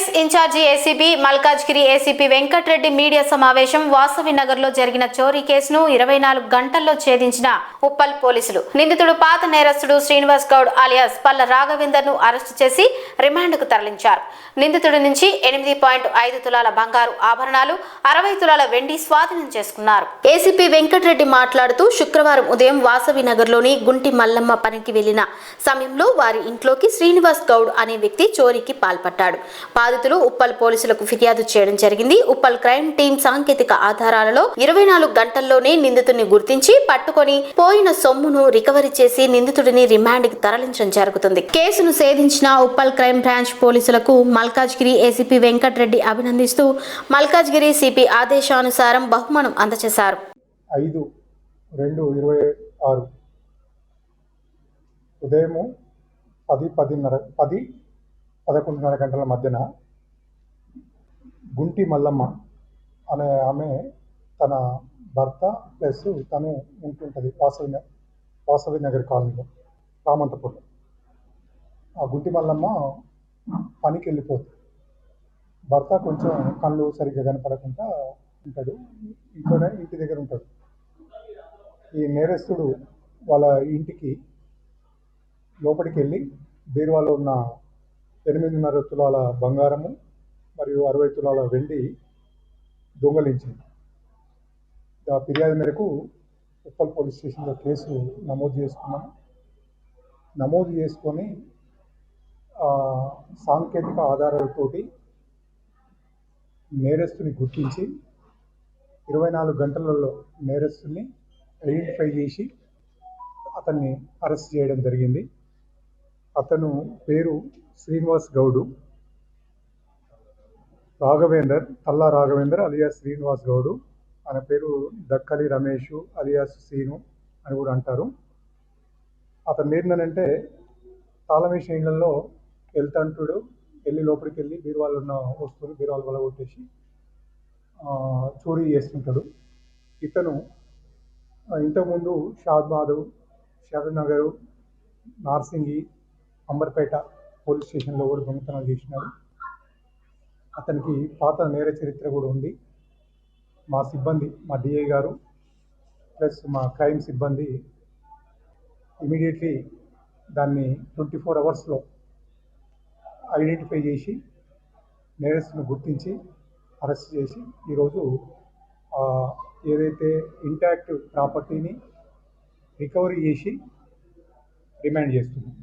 TS incharge ACB Malkajgiri ACP Venkatreddy media సమావేశం వాసవి నగర్లో జరిగిన చోరీ కేసును ఇరవై నాలుగు గంటల్లో ఛేదించిన ఉప్పల్ పోలీసులు. నిందితుడు పాత నేరస్తుడు శ్రీనివాస్ గౌడ్ అలియాస్ పల్ల రాఘవేందర్ను అరెస్టు చేసి రిమాండ్కు తరలించారు. నిందితుడి నుంచి ఎనిమిది పాయింట్ ఐదు తులాల బంగారు ఆభరణాలు అరవై తులాల వెండి స్వాధీనం చేసుకున్నారు. ఏసీపీ వెంకట్రెడ్డి మాట్లాడుతూ శుక్రవారం ఉదయం వాసవి నగర్లోని గుంటి మల్లమ్మ పనికి వెళ్ళిన సమయంలో వారి ఇంట్లోకి శ్రీనివాస్ గౌడ్ అనే వ్యక్తి చోరీకి పాల్పడ్డాడు. బాధితులు ఉప్పల్ పోలీసులకు ఫిర్యాదు చేయడం జరిగింది. ఉప్పల్ క్రైమ్ టీం సాంకేతిక ఆధారాలలో ఇరవై నాలుగు గంటల్లోనే నిందితుడిని గుర్తించి పట్టుకొని పోయిన సొమ్మును రికవరీ చేసి నిందితుడిని రిమాండ్కి తరలించడం జరుగుతుంది. కేసును సేధించిన ఉప్పల్ క్రైమ్ బ్రాంచ్ పోలీసులకు మల్కాజ్గిరి ఏసీపీ వెంకట్రెడ్డి అభినందిస్తూ మల్కాజ్గిరి సిపి ఆదేశానుసారం బహుమానం అందజేశారు. ఐదు రెండు ఇరవై ఆరు ఉదయము పది పదిన్నర పది పదకొండున్నర గంటల మధ్యన గుంటి మల్లమ్మ అనే ఆమె తన భర్త ప్లస్ తను ఉంటుంటుంది వాసవి వాసవి నగర్ కాలనీలో రామంతపూర్లో ఆ గుంటి మల్లమ్మ పనికి వెళ్ళిపోతుంది భర్త కొంచెం కళ్ళు సరిగ్గా కనపడకుండా ఉంటాడు. ఇంట్లోనే ఇంటి దగ్గర ఉంటాడు. ఈ నేరస్తుడు వాళ్ళ ఇంటికి లోపలికి వెళ్ళి బీరువాలో ఉన్న ఎనిమిదిన్నర తులాల బంగారము మరియు అరవై తులాల వెండి దొంగలించింది. ఆ ఫిర్యాదు మేరకు ఉప్పల్ పోలీస్ స్టేషన్లో కేసు నమోదు చేసుకున్నాము నమోదు చేసుకొని సాంకేతిక ఆధారాలతోటి నేరస్తుని గుర్తించి ఇరవై నాలుగు గంటలలో నేరస్తుని ఐడెంటిఫై చేసి అతన్ని అరెస్ట్ చేయడం జరిగింది. అతను పేరు శ్రీనివాస్ గౌడు. రాఘవేందర్ తల్లా రాఘవేందర్ అలియాస్ శ్రీనివాస్ గౌడు. ఆయన పేరు దక్కలి రమేష్ అలియాస్ శ్రీను అని కూడా అంటారు. అతను ఏంటంటే తాళమేష ఇళ్ళలో వెళ్తాంటుడు వెళ్ళి లోపలికి వెళ్ళి బీరువాళ్ళు ఉన్న వస్తువులు బీరువాలు వల్ల కొట్టేసి చోరీ చేస్తుంటాడు. ఇతను ఆ, ఇంతకుముందు షాద్బాదు షాదనగరు నార్సింగి అంబర్పేట పోలీస్ స్టేషన్లో కూడా దొంగతనాలు చేసినాడు. అతనికి పాత నేర చరిత్ర కూడా ఉంది. మా సిబ్బంది మా డిఐ గారు ప్లస్ మా క్రైమ్ సిబ్బంది ఇమీడియట్లీ దాన్ని ట్వంటీ ఫోర్ అవర్స్లో ఐడెంటిఫై చేసి నేరస్తును గుర్తించి అరెస్ట్ చేసి ఈరోజు ఏదైతే ఇంటాక్ట్ ప్రాపర్టీని రికవరీ చేసి రిమాండ్ చేస్తున్నాం.